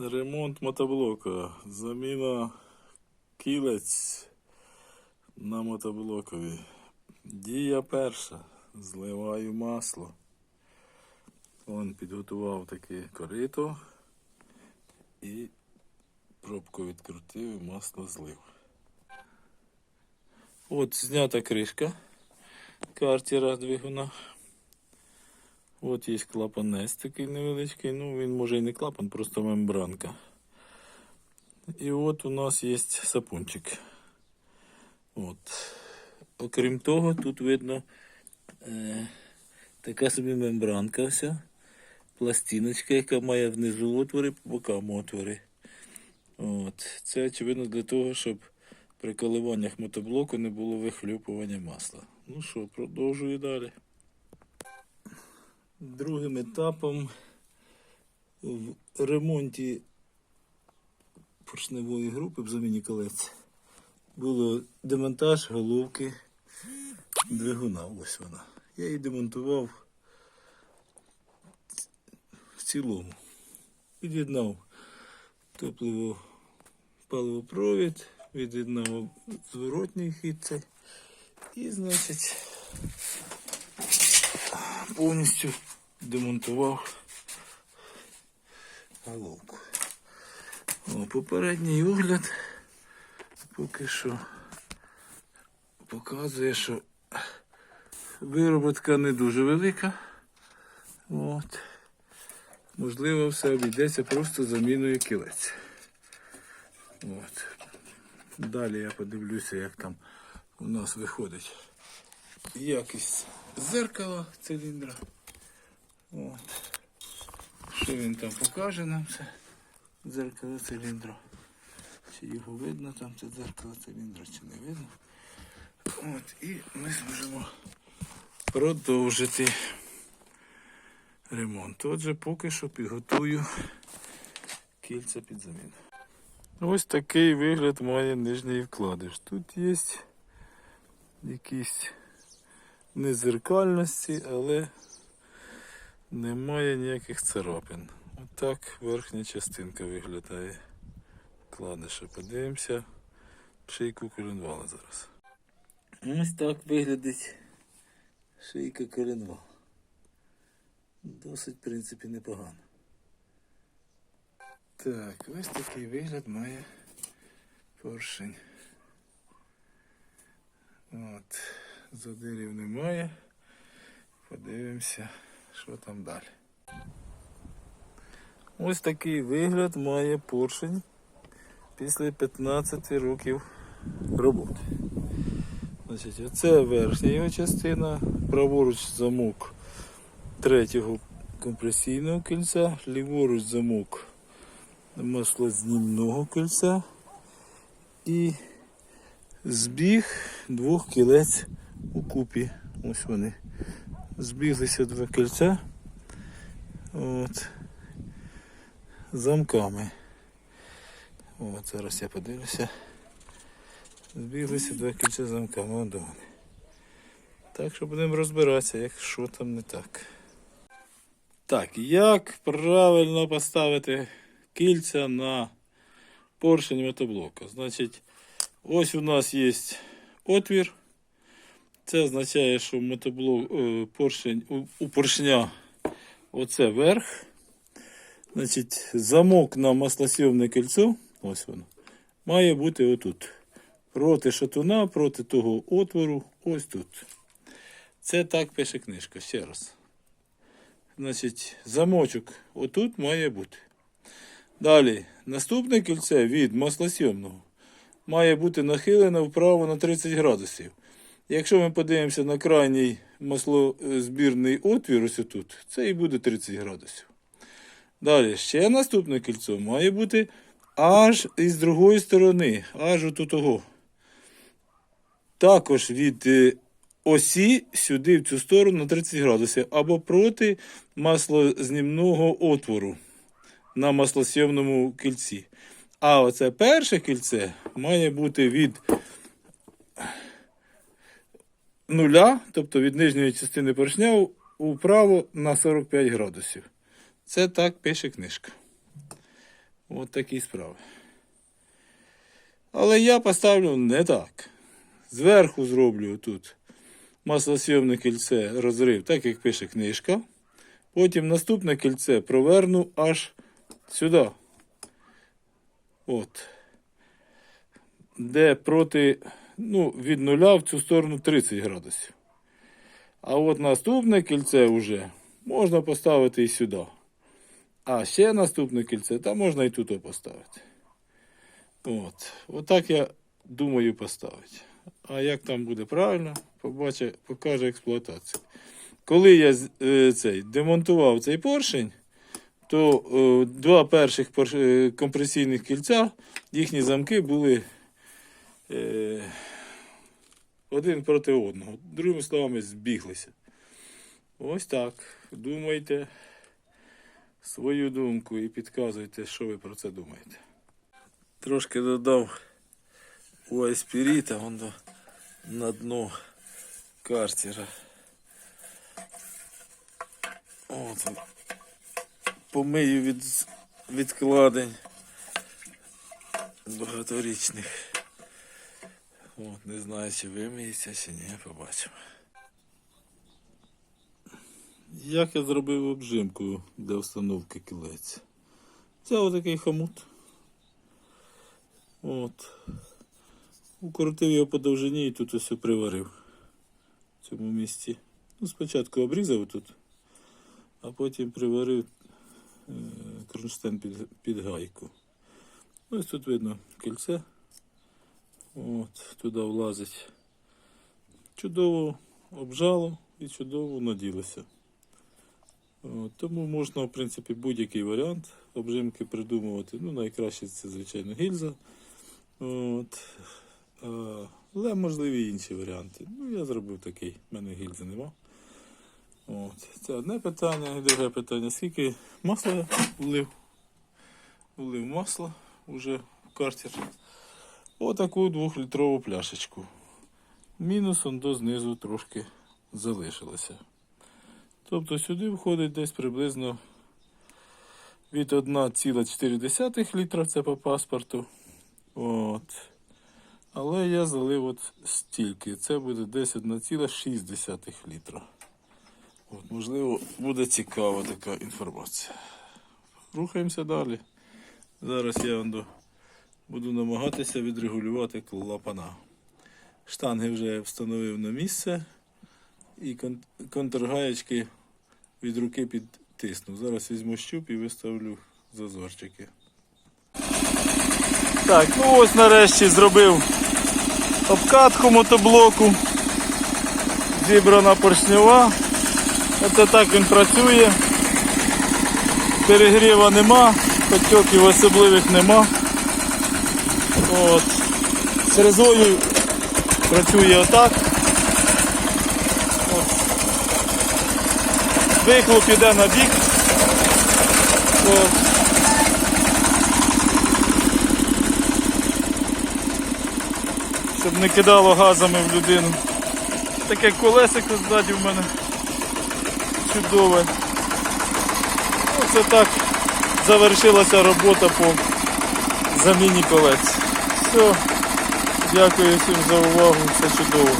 Ремонт мотоблока. Заміна кілець на мотоблокові. Дія перша. Зливаю масло. Он підготував таке корито і пробку відкрутив і масло злив. От знята кришка картера двигуна. От є клапанець такий невеличкий, ну він може і не клапан, просто мембранка. І от у нас є сапунчик. От. Окрім того, тут видно е, така собі мембранка вся, пластиночка, яка має внизу отвори, по бокам отвори. От. Це очевидно для того, щоб при коливаннях мотоблоку не було вихлюпування масла. Ну що, продовжую далі. Другим етапом в ремонті поршневої групи в заміні колець було демонтаж головки двигуна. Ось вона. Я її демонтував в цілому. Під'єднав топливо паливопровід, від'єднав зворотній хід. І, значить, повністю демонтував головку. О, попередній огляд поки що показує, що вироботка не дуже велика. От. Можливо, все обійдеться просто заміною кілець. От. Далі я подивлюся, як там у нас виходить якість зеркала циліндра. От. Що він там покаже нам це? Дзеркало циліндра. Чи його видно там це дзеркало циліндра, чи не видно. От, і ми зможемо продовжити ремонт. Отже, поки що підготую кільця під заміну. Ось такий вигляд має нижній вкладиш. Тут є якісь незеркальності, але немає ніяких царапин. Отак верхня частинка виглядає. Вкладиша. Подивимося шийку коленвала зараз. Ось так виглядить шийка коленвала. Досить, в принципі, непогано. Так, ось такий вигляд має поршень. От, задирів немає. Подивимося, що там далі. Ось такий вигляд має поршень після 15 років роботи. Значить, Оце верхня його частина, праворуч замок третього компресійного кільця, ліворуч замок маслознімного кільця і збіг двох кілець у купі. Ось вони. Збіглися два кільця. От. Замками. От, зараз я подивлюся. Збіглися два кільця замками. До вони. Так що будемо розбиратися, як що там не так. Так, як правильно поставити кільця на поршень мотоблока? Значить, ось у нас є отвір. Це означає, що мотоблок, е, поршень, у, поршня оце верх. Значить, замок на маслосйомне кільцо, ось воно, має бути отут. Проти шатуна, проти того отвору, ось тут. Це так пише книжка, ще раз. Значить, замочок отут має бути. Далі, наступне кільце від маслосйомного має бути нахилене вправо на 30 градусів. Якщо ми подивимося на крайній маслозбірний отвір, ось тут, це і буде 30 градусів. Далі, ще наступне кільцо має бути аж із другої сторони, аж отут того. Також від е, осі сюди в цю сторону на 30 градусів або проти маслознімного отвору на маслосйомному кільці. А оце перше кільце має бути від нуля, тобто від нижньої частини поршня вправо на 45 градусів. Це так пише книжка. От такі справи. Але я поставлю не так. Зверху зроблю тут маслосйомне кільце розрив, так як пише книжка. Потім наступне кільце проверну аж сюди. От. Де проти, ну, від нуля в цю сторону 30 градусів. А от наступне кільце вже можна поставити і сюди. А ще наступне кільце, та можна і тут поставити. От. Отак я думаю поставити. А як там буде правильно, побачить, покаже експлуатація. Коли я е, цей, демонтував цей поршень, то е, два перших е, компресійних кільця, їхні замки були е, один проти одного. Другими словами, збіглися. Ось так. Думайте свою думку і підказуйте, що ви про це думаєте. Трошки додав у аспіріта вон на дно картера. От, помию від відкладень багаторічних. От, не знаю, чи вимиється, чи ні, побачимо. Як я зробив обжимку для встановки кілець? Це отакий хомут. От. Укоротив його по довжині і тут ось приварив в цьому місці. Ну, спочатку обрізав тут, а потім приварив е, кронштейн під, під гайку. Ось тут видно кільце. От, туди влазить. Чудово обжало і чудово наділося. Тому можна, в принципі, будь-який варіант обжимки придумувати. Ну, найкраще це, звичайно, гільза. От. Але можливі інші варіанти. Ну, я зробив такий, в мене гільзи нема. От. Це одне питання, і друге питання. Скільки масла влив? Влив масло вже в картер. Отаку двохлітрову пляшечку. Мінус он до знизу трошки залишилося. Тобто сюди входить десь приблизно від 1,4 літра, це по паспорту. От. Але я залив от стільки. Це буде десь 1,6 літра. От, можливо, буде цікава така інформація. Рухаємося далі. Зараз я до- буду намагатися відрегулювати клапана. Штанги вже встановив на місце і контргаєчки від руки підтиснув. Зараз візьму щуп і виставлю зазорчики. Так, ну ось нарешті зробив обкатку мотоблоку. Зібрана поршнева. Оце так він працює. Перегріва нема, потьоків особливих нема. От. З резою працює отак. От. Вихлоп іде на бік. От. Щоб не кидало газами в людину. Таке колесико ззаді в мене чудове. Оце так завершилася робота по заміні колець. Все. Дякую всім за увагу. Все чудово.